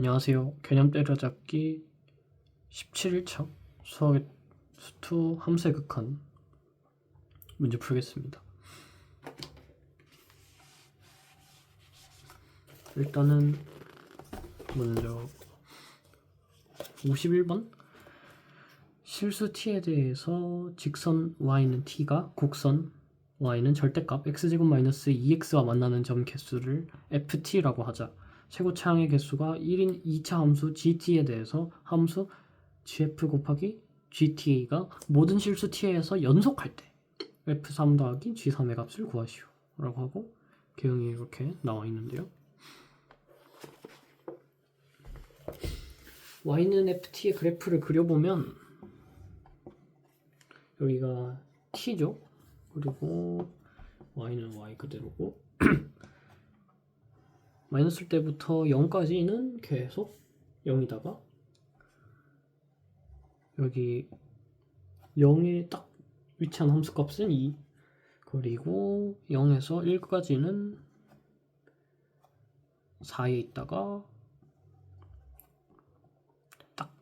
안녕하세요. 개념 때려잡기 17일차 수학의 수투 함수의 극한 문제 풀겠습니다. 일단은 먼저 51번 실수 t에 대해서 직선 y는 t가 곡선 y는 절대값 x제곱 마이너스 2x와 만나는 점 개수를 ft라고 하자. 최고 차항의 개수가 1인 2차 함수 gt에 대해서 함수 gf 곱하기 gt가 모든 실수 t에서 연속할 때 f3 더하기 g3의 값을 구하시오 라고 하고 개형이 이렇게 나와 있는데요. Y는 ft의 그래프를 그려보면 여기가 t죠. 그리고 y는 y 그대로고 마이너스 때부터 0까지는 계속 0이다가 여기 0에 딱 위치한 함수 값은 2 그리고 0에서 1까지는 4에 있다가 딱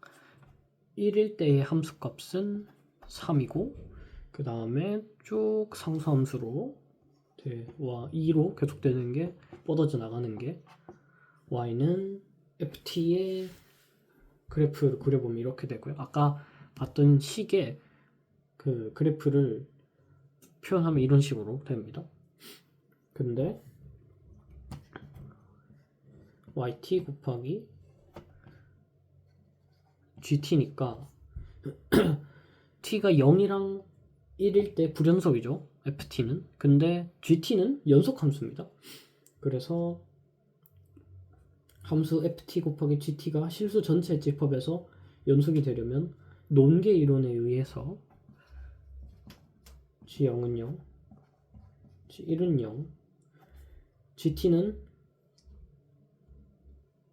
1일 때의 함수 값은 3이고 그 다음에 쭉 상수함수로 와 2로 계속되는 게 뻗어져 나가는 게 y는 ft의 그래프를 그려보면 이렇게 되고요. 아까 봤던 식의 그 그래프를 표현하면 이런 식으로 됩니다. 근데 yt 곱하기 gt니까 t가 0이랑 1일 때 불연속이죠. Ft는. 근데 gt는 연속 함수입니다. 그래서 함수 ft 곱하기 gt가 실수 전체 집합에서 연속이 되려면 논계 이론에 의해서 g0은 0, g1은 0, gt는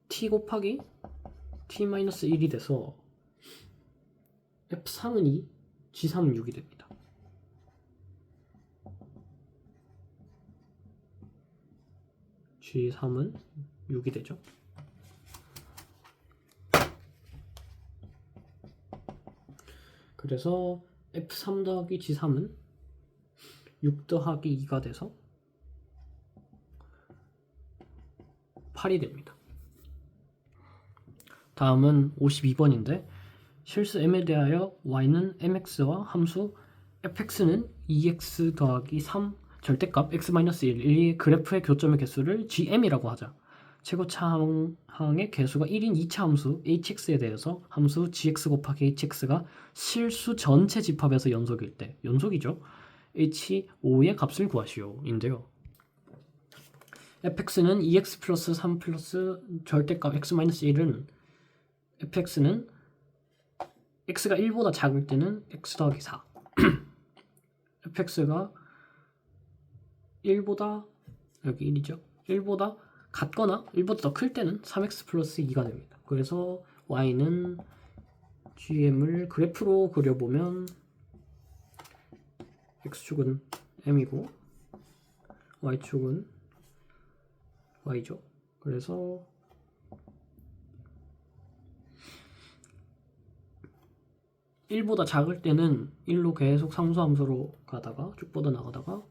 t 곱하기 t-1이 돼서 f3은 2, g3은 6이 됩니다. G3은 6이 되죠. 그래서 F3 더하기 G3은 6 더하기 2가 돼서 8이 됩니다. 다음은 52번인데 실수 m에 대하여 y는 mx와 함수 fx는 2x 더하기 3 절대값 x-1, 1의 그래프의 교점의 개수를 gm이라고 하자. 최고차 항의 개수가 1인 2차 함수 hx에 대해서 함수 gx 곱하기 hx가 실수 전체 집합에서 연속일 때 연속이죠. h5의 값을 구하시오 인데요. fx는 2x 플러스 3 플러스 절대값 x-1은 fx는 x가 1보다 작을 때는 x 더하기 4 fx가 1보다 여기 1이죠. 1보다 같거나 1보다 더 클 때는 3x 플러스 2가 됩니다. 그래서 y는 gm을 그래프로 그려보면 x축은 m이고 y축은 y죠. 그래서 (1보다) 작을 때는 1로 계속 상수함수로 가다가 쭉 뻗어 나가다가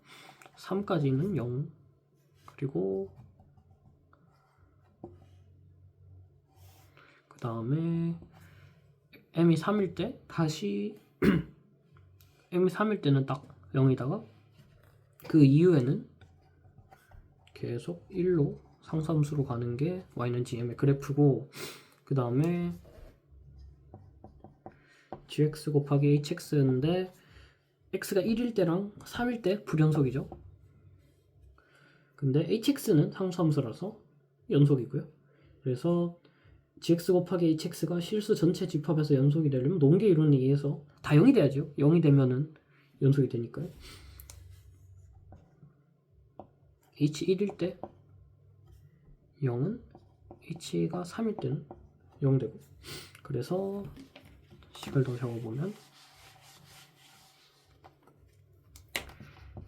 3까지는 0 그리고 그 다음에 m이 3일 때 다시 m이 3일 때는 딱 0이다가 그 이후에는 계속 1로 상수함수로 가는 게 y는 gm의 그래프고 그 다음에 gx 곱하기 hx인데 x가 1일 때랑 3일 때 불연속이죠. 근데 hx는 상수함수라서 연속이고요. 그래서 gx 곱하기 hx가 실수 전체 집합에서 연속이 되려면 논계 이론에 의해서 다 0이 돼야죠. 0이 되면은 연속이 되니까요. h1일 때 0은 h가 3일 때는 0 되고 그래서 식을 더 적어보면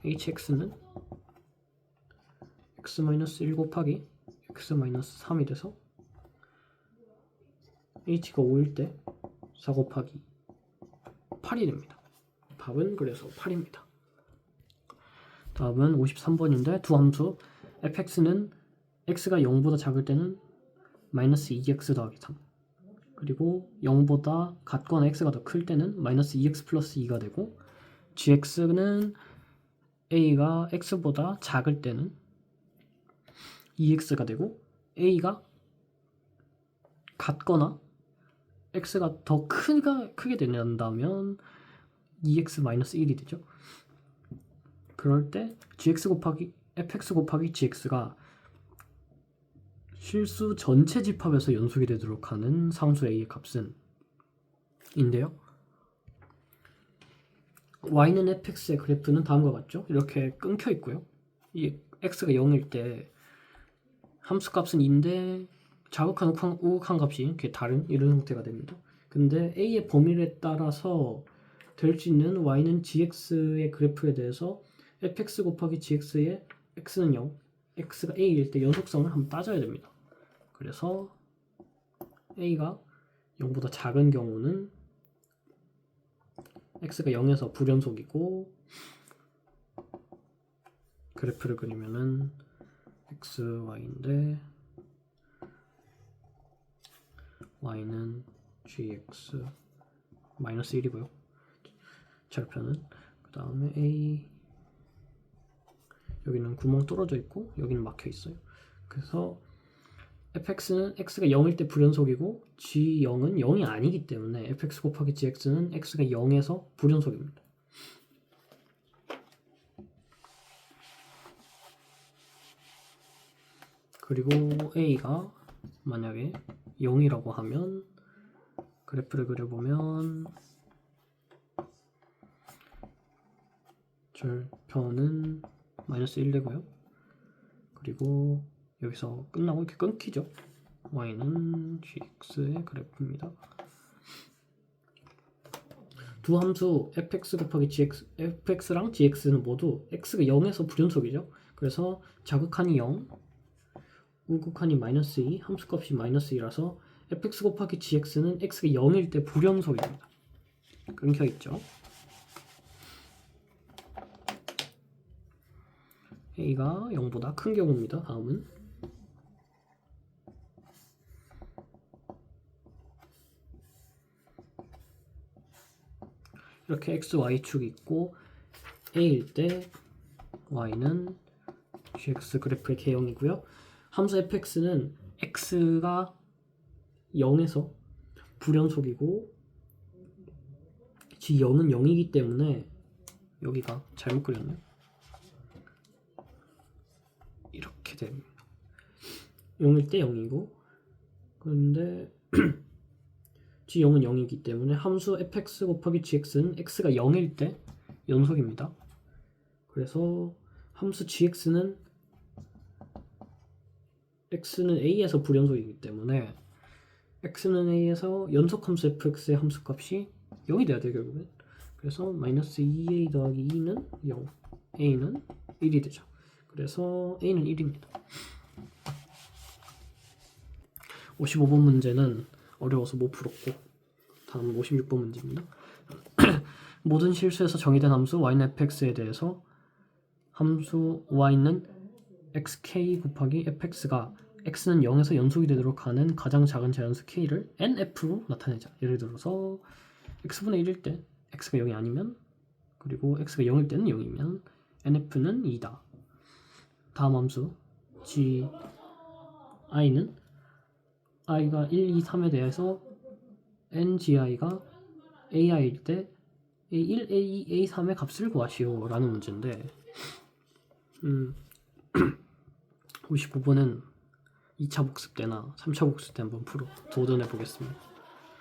hx는 x-1 곱하기 x-3이 돼서 h가 5일 때 4 곱하기 8이 됩니다. 답은 그래서 8입니다. 다음은 53번인데 두 함수 fx는 x가 0보다 작을 때는 마이너스 2x 더하기 3 그리고 0보다 같거나 x가 더 클 때는 마이너스 2x 플러스 2가 되고 gx는 a가 x보다 작을 때는 2x가 되고 a가 같거나 x가 더 크가 크게 된다면 2x 마이너스 1이 되죠. 그럴 때 gx 곱하기 fx 곱하기 gx가 실수 전체 집합에서 연속이 되도록 하는 상수 a의 값은 인데요. y는 fx의 그래프는 다음과 같죠. 이렇게 끊겨 있고요. 이 x가 0일 때 함수 값은 2인데 자극한 우극한, 우극한 값이 이렇게 다른 이런 형태가 됩니다. 근데 a의 범위에 따라서 될 수 있는 y는 gx의 그래프에 대해서 fx 곱하기 gx의 x는 0, x가 a일 때 연속성을 한번 따져야 됩니다. 그래서 a가 0보다 작은 경우는 x가 0에서 불연속이고 그래프를 그리면은 x, y인데 y는 gx 마이너스 1이고요. 절편은 그 다음에 a 여기는 구멍 뚫어져 있고 여기는 막혀 있어요. 그래서 fx는 x가 0일 때 불연속이고 g0은 0이 아니기 때문에 fx 곱하기 gx는 x가 0에서 불연속입니다. 그리고 a가 만약에 0이라고 하면 그래프를 그려보면 절편은 마이너스 1 되고요. 그리고 여기서 끝나고 이렇게 끊기죠. y는 gx의 그래프입니다. 두 함수 fx 곱하기 gx, fx랑 gx는 모두 x가 0에서 불연속이죠. 그래서 자극한이 0, 우극한이 마이너스 2, 함수값이 마이너스 2라서 fx 곱하기 gx는 x가 0일 때 불연속입니다. 끊겨 있죠. a가 0보다 큰 경우입니다. 다음은 이렇게 x, y축이 있고 a일 때 y는 gx 그래프의 개형이고요. 함수 fx는 x가 0에서 불연속이고 g0은 0이기 때문에 여기가 잘못 그렸네요. 이렇게 됩니다. 0일 때 0이고 그런데 g0은 0이기 때문에 함수 fx 곱하기 gx는 x가 0일 때 연속입니다. 그래서 함수 gx는 x는 a에서 불연속이기 때문에 x는 a에서 연속 함수 fx의 함수 값이 0이 돼야 돼요 결국엔 그래서 마이너스 2a 더하기 2는 0 a는 1이 되죠. 그래서 a는 1입니다. 55번 문제는 어려워서 못 풀었고 다음 56번 문제입니다. 모든 실수에서 정의된 함수 y는 fx에 대해서 함수 y는 xk 곱하기 fx가 x는 0에서 연속이 되도록 하는 가장 작은 자연수 k를 nf로 나타내자. 예를 들어서 x분의 1일 때 x가 0이 아니면 그리고 x가 0일 때는 0이면 nf는 2다. 다음 함수 g i는 i가 1, 2, 3에 대해서 ngi가 ai일 때 a1, a2, a3의 값을 구하시오 라는 문제인데 음 59번은 2차 복습 때나 3차 복습 때 한번 풀어 도전해 보겠습니다.